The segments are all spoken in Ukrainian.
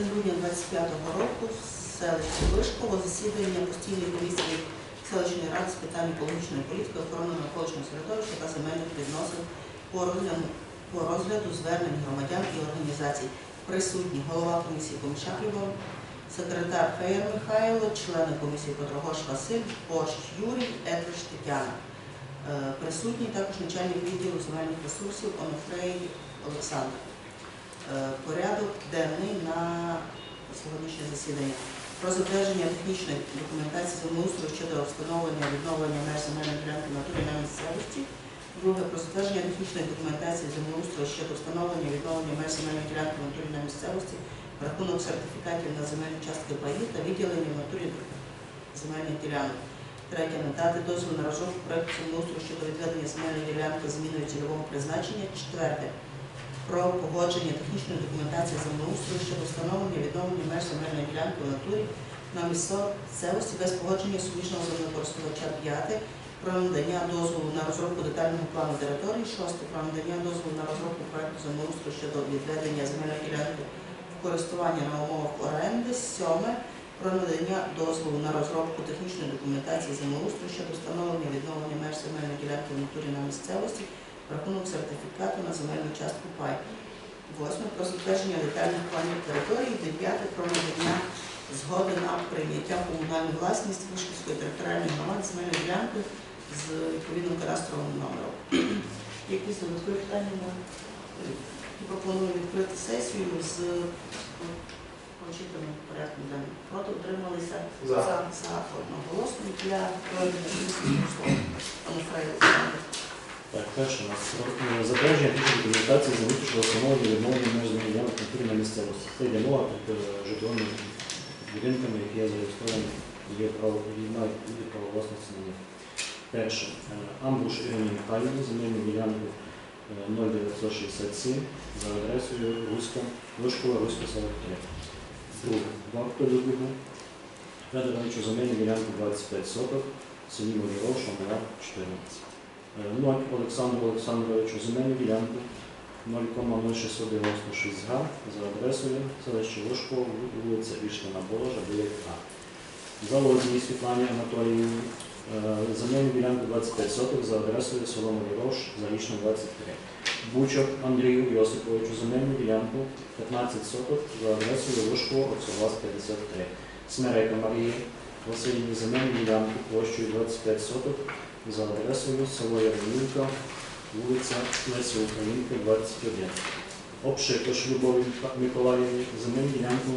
грудня 25 року в селищі Вишково засідання постійної комісії селищної ради з питань екологічної політики, охорони навколишнього середовища та земельних відносин по розгляду, по розгляду звернень громадян і організацій. Присутні голова комісії Комчак секретар Феєр Михайло, члени комісії Петрогош Василь, Пощ Юрій, Етриш Тетяна. Е, Присутній також начальник відділу земельних ресурсів Онофрей Олександр. Е, Порядок денний на сьогоднішнє засідання. Про затвердження технічної документації землеустрою щодо встановлення відновлення меж земельної ділянки натурі на місцевості. Друге, про затвердження технічної документації землеустрою щодо встановлення відновлення меж земельної ділянки натурі на місцевості, рахунок сертифікатів на земельні частки паїв та виділення в натурі земельних ділянок. Третє, надати дозвіл на розробку проекту землеустрою щодо відведення земельної ділянки зміною цільового призначення. Четверте, про погодження технічної документації землеустрою щодо встановлення відновлення меж земельної ділянки в натурі на місцевості без погодження суміжного землекористувача. П'яте, про надання дозволу на розробку детального плану території. Шосте, про надання дозволу на розробку проекту землеустрою щодо відведення земельної ділянки в користування на умовах оренди. Сьоме, про надання дозволу на розробку технічної документації землеустрою щодо встановлення відновлення меж земельної ділянки в натурі на місцевості, рахунок сертифікату на земельну частку пай. Восьме про затвердження детальних планів території. Дев'яте про надання згоди на прийняття комунальну власність Вишківської територіальної громади земельної ділянки з відповідним кадастровим номером. Якісь додаткові питання? Немає? Пропоную відкрити сесію з прочитаним порядком денним. Проти утрималися За. за одноголосно для проведення слова. Так, перше у нас про е, затвердження технічної документації за внутрішнього встановлення відновлення меж земельних ділянок на місцевості. Це йде мова під е, житловими будинками, які є зареєстровані, є право є право власності на них. Перше. е, Амбуш Ірині Михайлівні, земельну ділянку е, 0967 за адресою Руська, Вишкова, Руська 43. Друге. Бабка Людвигу Федоровичу земельну ділянку 25 соток, селі Моріров, Шамара 14. Е, Ноль Олександру Олександровичу земельну ділянку 0,0696 га за адресою селище Лошково, вулиця Вішлина Боложа, 9А. Заводній Світлані Анатоліївні е, земельну ділянку 25 соток за адресою село Морірош, Зарічна 23. Бучок Андрію Йосиповичу земельну ділянку 15 соток за адресою Лошково, Оксоглас 53. Смерека Марії Васильівні земельну ділянку площею 25 соток за адресою село Ярмолинка, вулиця Лесі Українки, 21. Обшикош Любові Миколаївні, земельну ділянку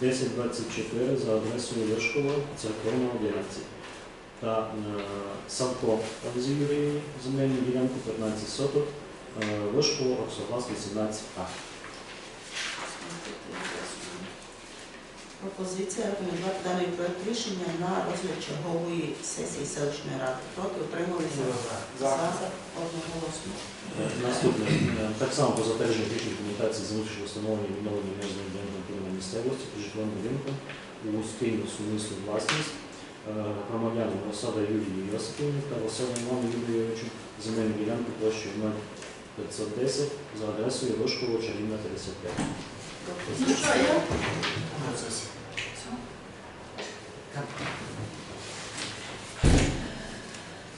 1024 за адресою Лешкова, Церковна 11. Та е, Савко Олзі Юріївні, земельну ділянку 15 соток, Лешкова, Оксоглас 18А. Пропозиція рекомендувати даний проект рішення на розгляд чергової сесії селищної ради. Проти утрималися за одноголосно. Наступне. Е, Так само по затвердженню технічної документації з внутрішнього встановлення відновлення межної ділянки на місцевості по житловим будинкам у спільну сумісну власність е, громадянам Розсада Юлії Йосипівні та Розсада Івану Юрійовичу земельну ділянку площею 0510 за адресою Рожкова, Чарівна 35. Пропозиція.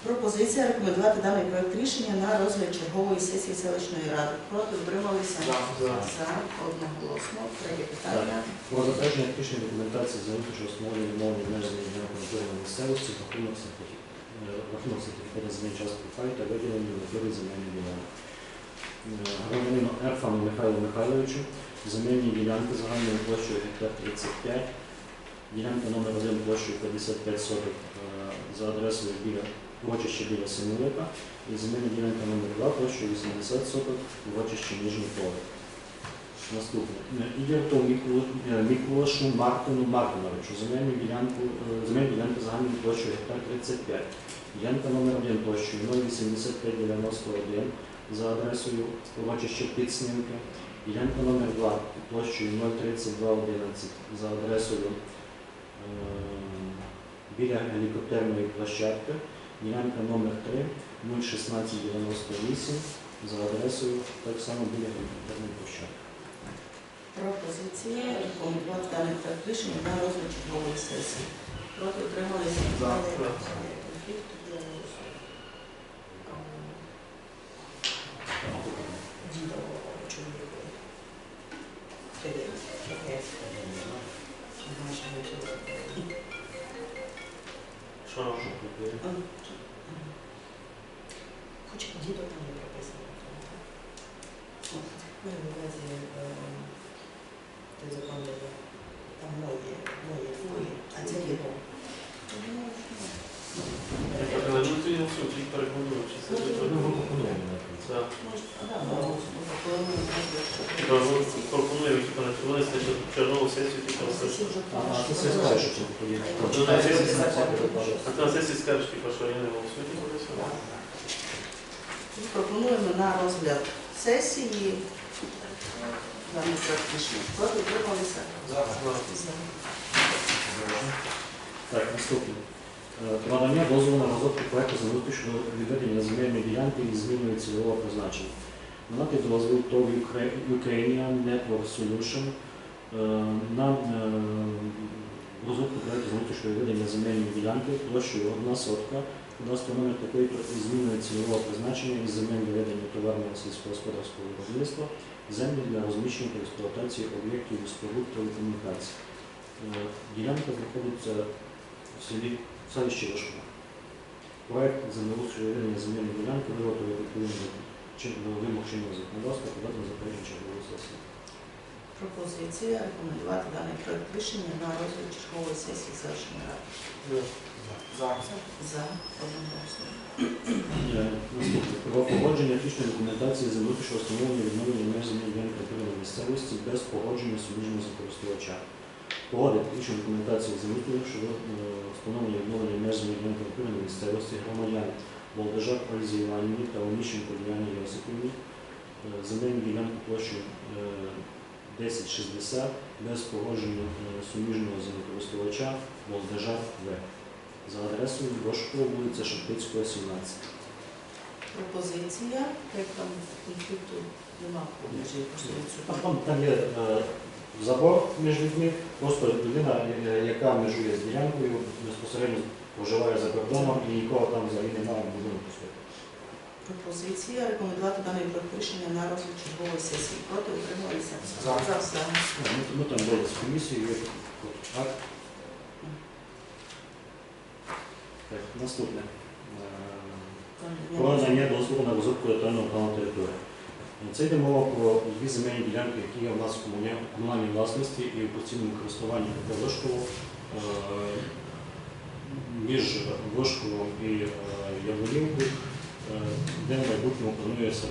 Пропозиція рекомендувати даний проект рішення на розгляд чергової сесії селищної ради. Проти утрималися за одноголосно. Третє питання. Про затвердження технічної документації за внутрішнього встановлення і відновлення межної ділянки місцевості рахунок е, рахунок сертифіката земельної частки пай та виділення в натурі земельної ділянки. Е, Ерфану Михайлу Михайловичу земельні ділянки загальною площею гектар 35, ділянка номер 1 площею 55 соток е, за адресою біля урочище біля Семилика і земельна ділянка номер 2 площею 80 соток урочище Ніжний Поле. Наступне. Е, Ігорту Мікулашу Мартину Мартиновичу земельну ділянку, е, земельну ділянку загальною площею гектар 35. Ділянка номер 1 площею 08591 за адресою урочище Підснівки. Ділянка номер 2 площею 03211 за адресою е, біля гелікоптерної площадки. Ділянка номер 3 01698 за адресою так само біля гелікоптерної площадки. Пропозиція рекомендувати даний проект рішення на розгляд чергової сесії. Проти утрималися? За. Конфлікт для голосу. Дідо, чоловіку. Чотири. Чотири. Майже вийшло. Що? Чи- ага. Хоч дідо там не прописано. От, Маю на увазі е, той закон, де там моє, моє, твоє, а це його. ну, так не ну, все, тільки перекладую, сесії. пропоную, на винести ще чергову сесію, А. Ну, на сесії Це А на сесії скажеш, типа, що я не голосую. Пропонуємо на розгляд сесії. Так, наступне. Про надання дозволу на розробку проекту землеустрою щодо відведення земельної ділянки і зміною цільового призначення. Надати дозвіл ТОВ Ukra- Ukrainian Network Solution на е, розробку проекту землеустрою щодо відведення земельної ділянки площею 1 сотка, кадастровий номер такої зміною цільового призначення із земель для ведення товарного сільськогосподарського виробництва, землі для розміщення та експлуатації об'єктів споруд телекомунікацій. Е, Ділянка знаходиться в селі селищі Лешко. Проект землеустрою ведення земельної ділянки виготовив відповідно до вимог чинного законодавства, подати на заперечення чергової сесії. Пропозиція рекомендувати даний проект рішення на розгляд чергової сесії селищної ради. За. За одноголосно. Е, Наступне. Про погодження технічної документації щодо встановлення відновлення меж земельної ділянки територіальної місцевості без погодження суміжного законодавча. Погодити технічну документацію землеустрою щодо е, встановлення відновлення меж земельної ділянки територіальної місцевості громадян Болдежак Ользі Іванівні та Онищенко Діані Йосипівні земельну ділянку площею е, 1060 без погодження е, суміжного землекористувача Болдежак В. За адресою Брошкова, вулиця Шептицького, 17. Пропозиція, як там конфлікту нема межі просто Там, відсутні. там, там є е, забор між людьми, просто людина, е, яка межує з ділянкою, безпосередньо проживає за кордоном і нікого там взагалі немає, не буде пустити. Пропозиція рекомендувати даний проект рішення на розгляд чергової сесії. Проти утрималися? За. За. Ну, Ми, ми там були з комісією, акт. Так, наступне. Е, Про надання дозволу на розробку детального плану території. Це йде мова про дві земельні ділянки, які є в нас в комунальній власності і в постійному користуванні КП Лошково е, між Лошковом і е, Яворівкою, е, де в майбутньому планується е,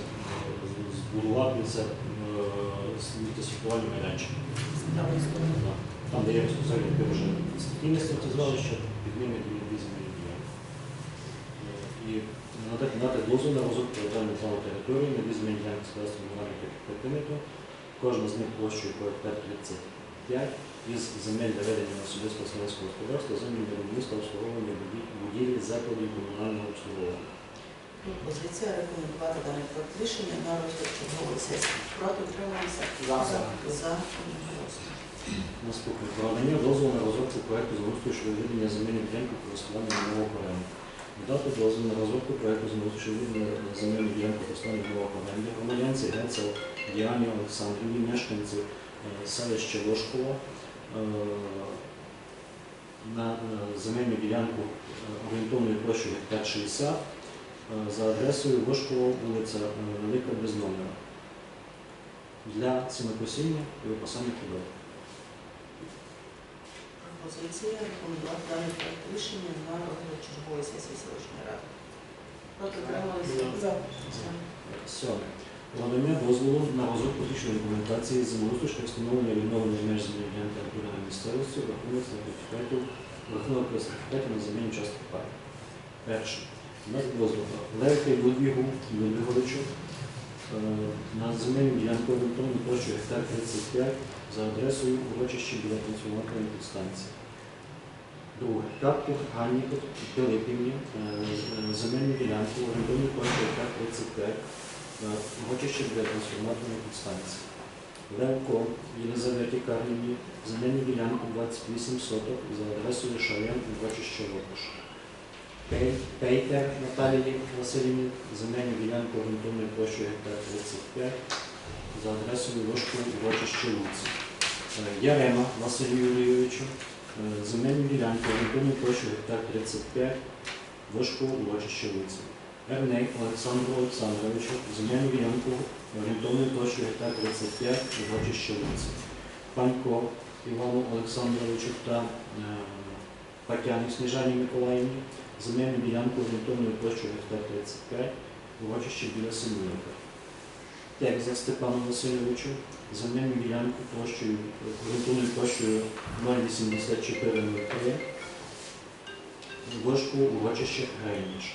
збудуватися сміттєсортувальний майданчик. Там, де є безпосередньо вже стихійне під ними дві земельні ділянки. Надати надати дозвіл на розвитку територіального плану території дві земельні ділянки з кадастровим номером. Кожна з них площею по гектар 35 із земель для ведення особистого селянського господарства, землі для будівництва обслуговування будів- будівель закладів комунального обслуговування. Пропозиція рекомендувати даний проект рішення на розгляд чергової сесії. Проти утрималися? За. За. Наступне. Про надання дозволу на розробку проекту землеустрою щодо ведення земельних ділянки користування нового оренду. Дати дозвіл на розробку проекту землеустрою земельних ділянки на нового оренду. Громадянці Генцел Діані Олександрівні, мешканці е, селища Лошкова, е, на е, земельну ділянку орієнтовною площею гектар 60 е, за адресою Лошкова, вулиця Велика без номера для сінокосіння і випасання худоби. Пропозиція рекомендувати даний проект рішення на розгляд чергової сесії селищної ради. Проти утрималися? За. Сьоме. Надання дозволу на розробку технічної документації землеустрою щодо встановлення відновлення меж земельної ділянки місцевості, рахунок сертифікатів, рахунок сертифікатів на земельні частки паю. Перше. У нас дозвіл Левки Людвігу Людвіговичу на земельну ділянку орієнтовну площу гектар 35 за адресою урочище біля трансформаторної підстанції. Друге. Капку Ганні Пилипівні е, земельну ділянку орієнтовну площу гектар 35 урочище для трансформаторної підстанції. Левко Єлизаветі Карлівні земельну ділянку 28 соток за адресою Шарем, урочище Лопуш. Пей- Пейтер Наталії Василівні земельну ділянку орієнтовною площею гектар 35 за адресою Ложко, урочище. Е, Ярема Василю Юрійовичу е, земельну ділянку орієнтовною площею гектар 35 Ложко, урочище Луці. Ерней Олександру Олександровичу земельну ділянку орієнтовною площею гектар 35 урочище Луці. Панько Івану Олександровичу та е, Сніжані Миколаївні земельну ділянку орієнтовною площею гектар 35 урочище біля Семенівка. Текза Степану Васильовичу земельну ділянку площею орієнтовною площею 08403 Ложку урочище Грейніш.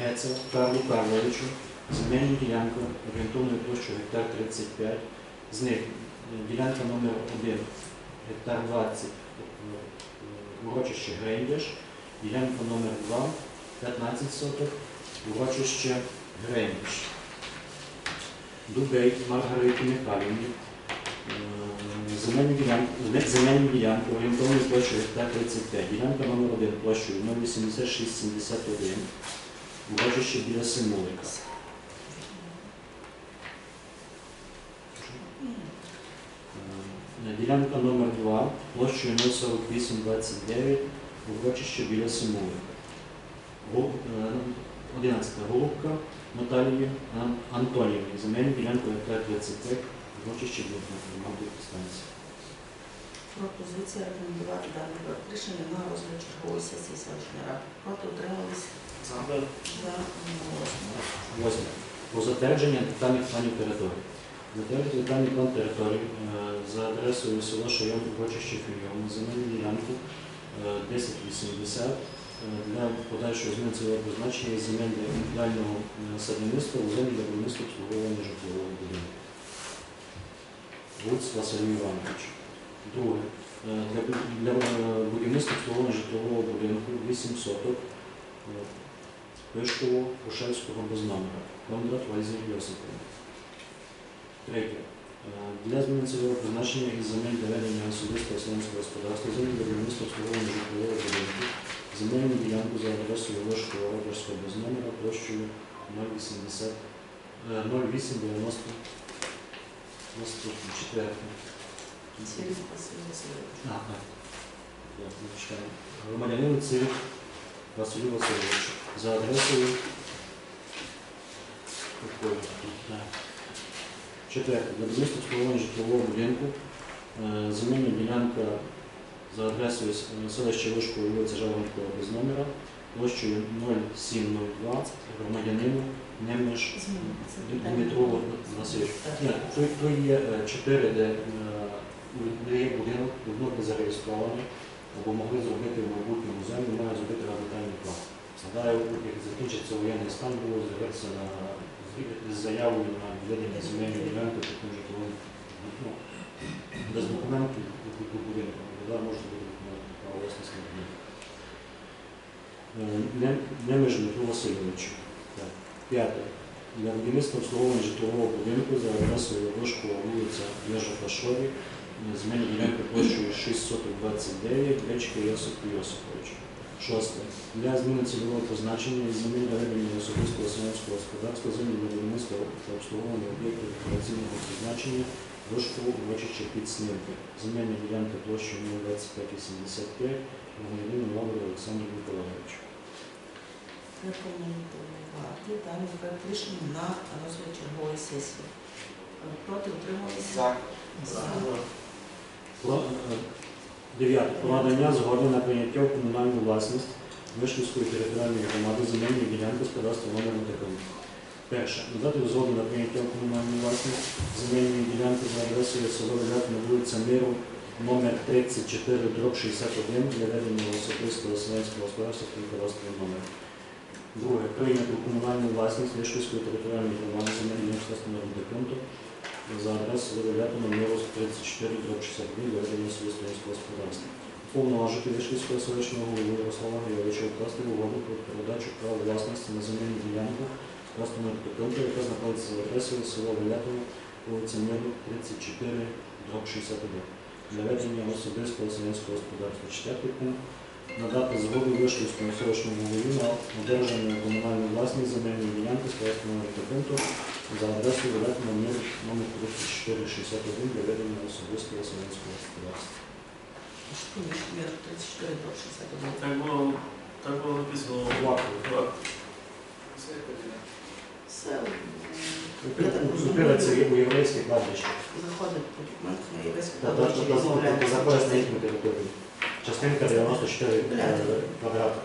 Гецел Карлу Карловичу земельну ділянку орієнтовною площею гектар 35 з них ділянка номер 1 гектар 20 е, урочище Грейндеш, ділянка номер 2 15 соток. Урочище Грейндеш. Дубей Маргариті Михайлівні. Е, земельну ділянку, земельну ділянку орієнтовною площею гектар 35, ділянка номер 1 площею 08671, урочище біля Симулика. Е, Ділянка номер 2 площею 04829, урочище біля Симулика. Гол- е, 11. Голубка Наталії Ан- Антонівні, земельну ділянку гектар 35, урочище біля станції. Пропозиція рекомендувати даний проект рішення на розгляд чергової сесії селищної ради. Проти утримались За. за. Восьме. Про затвердження детальних планів території. Затвердити детальний план території е, за адресою село Шайон, урочище Фільйон, земельну ділянку е, 1080 е, для подальшого зміни цільового призначення земель для індивідуального е, садівництва у землі для будівництва обслуговування житлового будинку. Вуц Василь Іванович. Друге. Е, Для, е, будівництва обслуговування житлового будинку 8 соток е, Пишково, Ушевського без номера. Кондрат Вальзір Йосиповна. Третє. Е, Для зміни цільового призначення із земель для ведення особистого селянського господарства, землі для будівництва обслуговування житлового будинку, земельну ділянку за адресою Ложкова Роберського без номера площею 080, е, 0890 94. Цілі Василь Васильович. А, так. Я прочитаю. Громадянину Цирик Василю Васильовичу за адресою. Так. Четверте. Для будівництва обслуговування житлового будинку. е, Земельна ділянка за адресою е, селища Вишкова, вулиця Жаворонкова без номера, площею 0702 громадянину Немеш Змінити це питання. Дмитро Васильович. Ні, тут є е, чотири, де, е, де є будинок, давно не зареєстрований, або могли зробити в майбутньому землю, має зробити радикальний план. Згадаю, як закінчиться воєнний стан, було звернутися на з заявою на відведення земельної ділянки таким житловим ну, без документів будинку. Вода може бути документи право власності на будинок. Е, Немеж Дмитру Васильовичу. П'яте. Для будівництва обслуговування житлового будинку за адресою Ложкова вулиця Йожефа Шорі, земельна ділянка площею 629, Гречка Йосипу Йосиповичу. Шосте. Для зміни цільового призначення із земель для ведення особистого господарства, землі для будівництва та обслуговування об'єктів рекреаційного призначення Ложково урочище під Снівки. Земельна ділянка площею 02585, громадянину Лавру Олександру Миколаївичу. Рекомендувати даний проект рішення на розгляд чергової сесії. Проти утримались За. за Дев'яте. Про надання згоди на прийняття в комунальну власність Вишківської територіальної громади земельної ділянки з кадастру номером таким. Перше. Надати згоду на прийняття в комунальну власність земельної ділянки за адресою село Велятна, вулиця Миру, номер 34, дроб 61 для ведення особистого селянського господарства кадастровий номер. Друге. Прийняти в комунальну власність Вишківської територіальної громади земельної ділянки з пункту за адресою Велятна, номер 34, дроб 61 для ведення особистого господарства. Повноважити Вишківського селищного голови Ярослава Григоровича укласти угоду про передачу права власності на земельну ділянку власному підприємству, яка знаходиться за адресою село Велятово, вулиця Миру, 34, дроб 61. Для ведення особистого селянського господарства. Четвертий пункт. Надати згоду Вишківському селищному голові на одержання у комунальну власність земельної ділянки з власного пункту за адресою Велетна Мир номер 3461 для ведення особистого селянського господарства. Мір 34 до 61. Так було, було написано. Лапою. Це Укріпила це у єврейське кладбище. заходить по документах на що та заходить на їхню територію. Частинка 94 е, квадрата.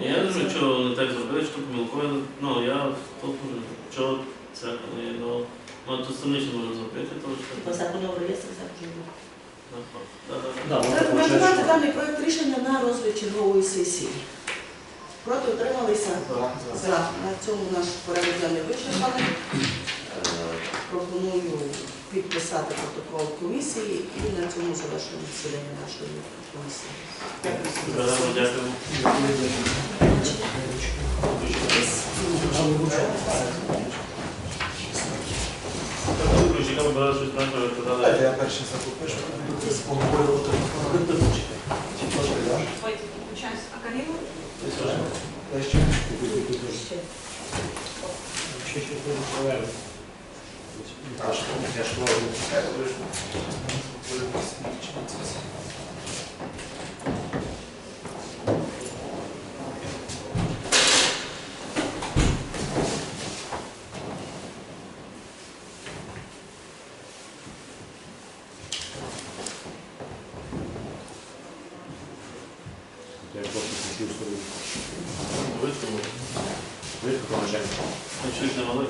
Я не знаю, що вони так зробили, що помилково. Ну, я тут що це, ну, ну, тут станично можна зробити, то Типа що. законного реєстру завжди Так, що- даний проект рішення на розгляд чергової сесії. Проти утрималися за. На цьому наш порядок денний вичерпаний. Е, Пропоную підписати протокол комісії і на цьому завершуємо засідання нашої комісії. Я перший запишу. Поговорювати. А Карину? Я ще Ще. Щось буде проведено. Аж я ж кажу, Я просто хотів свою Витримали. витку, начальник. Ну, чуть не малий.